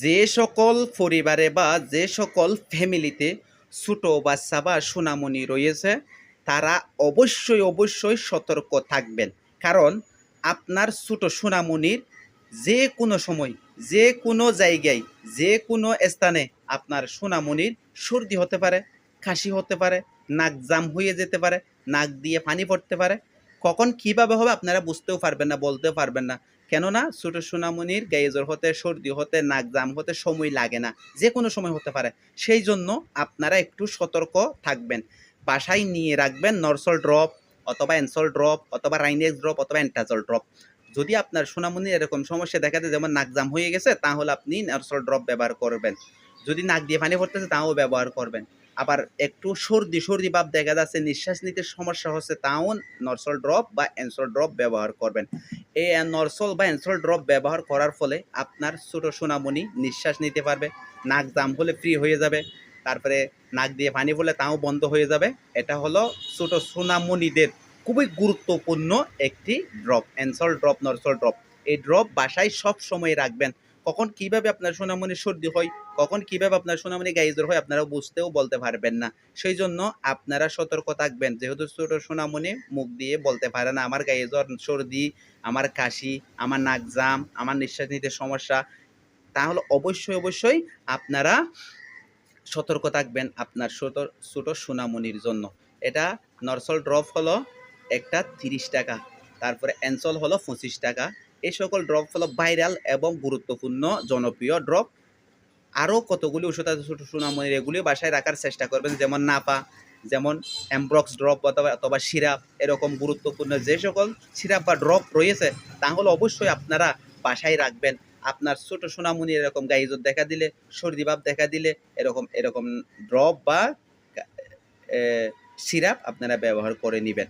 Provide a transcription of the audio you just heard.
যে সকল পরিবারে বা যে সকল ফ্যামিলিতে ছোটো বাচ্চা বা সোনামণি রয়েছে, তারা অবশ্যই অবশ্যই সতর্ক থাকবেন। কারণ আপনার ছোটো সোনামণির যে কোনো সময়, যে কোনো জায়গায়, যে কোনো স্থানে আপনার সোনামণির সর্দি হতে পারে, কাশি হতে পারে, নাক জাম হয়ে যেতে পারে, নাক দিয়ে পানি পড়তে পারে। কখন কীভাবে হবে আপনারা বুঝতেও পারবেন না, বলতেও পারবেন না। কেননা ছোট সোনামণির গায়ে জ্বর হতে, সর্দি হতে, নাক জাম হতে সময় লাগে না যে কোনো সময় হতে পারে। সেই জন্য আপনারা একটু সতর্ক থাকবেন। বাসায় নিয়ে রাখবেন নরসল ড্রপ অথবা এনসল ড্রপ অথবা রাইনেক্স ড্রপ অথবা অ্যান্টাজল ড্রপ। যদি আপনার সোনামণির এরকম সমস্যা দেখা দেয়, যেমন নাক জাম হয়ে গেছে, তাহলে আপনি নরসল ড্রপ ব্যবহার করবেন। যদি নাক দিয়ে পানি পড়তেছে, তাও ব্যবহার করবেন। আবার একটু সর্দি সর্দি ভাব দেখা যাচ্ছে, নিঃশ্বাস নিতে সমস্যা হচ্ছে, তাও নরসল ড্রপ বা এনসল ড্রপ ব্যবহার করবেন। এই নরসল বা এনসল ড্রপ ব্যবহার করার ফলে আপনার ছোটো সোনামণি নিঃশ্বাস নিতে পারবে, নাক জাম হলে ফ্রি হয়ে যাবে, তারপরে নাক দিয়ে পানি পড়লে তাও বন্ধ হয়ে যাবে। এটা হলো ছোটো সোনামণিদের খুবই গুরুত্বপূর্ণ একটি drop, Ensol drop, Norsol drop. এই ড্রপ বাসায় সব সময় রাখবেন। কখন কীভাবে আপনার সোনামণির সর্দি হয়, কখন কীভাবে আপনার সোনামণি গায়ে জ্বর হয় আপনারা বুঝতেও বলতে পারবেন না। সেই জন্য আপনারা সতর্ক থাকবেন। যেহেতু ছোট সোনামণি মুখ দিয়ে বলতে পারে না, আমার গায়ে জ্বর সর্দি, আমার কাশি, আমার নাক জাম, আমার নিঃশ্বাস নিতে সমস্যা। তাহলে অবশ্যই অবশ্যই আপনারা সতর্ক থাকবেন আপনার ছোট ছোট জন্য। এটা নরসল ড্রপ হলো একটা তিরিশ টাকা, তারপরে অ্যানসল হলো পঁচিশ টাকা এই সকল ড্রপ হলো ভাইরাল এবং গুরুত্বপূর্ণ, জনপ্রিয় ড্রপ আরও কতগুলি ওষুধ আছে ছোটো সোনামণির এগুলি বাসায় রাখার চেষ্টা করবেন, যেমন নাপা যেমন অ্যামব্রক্স ড্রপ অথবা অথবা সিরাপ, এরকম গুরুত্বপূর্ণ যে সকল সিরাপ বা ড্রপ রয়েছে, তাহলে অবশ্যই আপনারা বাসায় রাখবেন। আপনার ছোট সোনামণি এরকম গাইজর দেখা দিলে, সর্দি ভাব দেখা দিলে, এরকম এরকম ড্রপ বা সিরাপ আপনারা ব্যবহার করে নেবেন।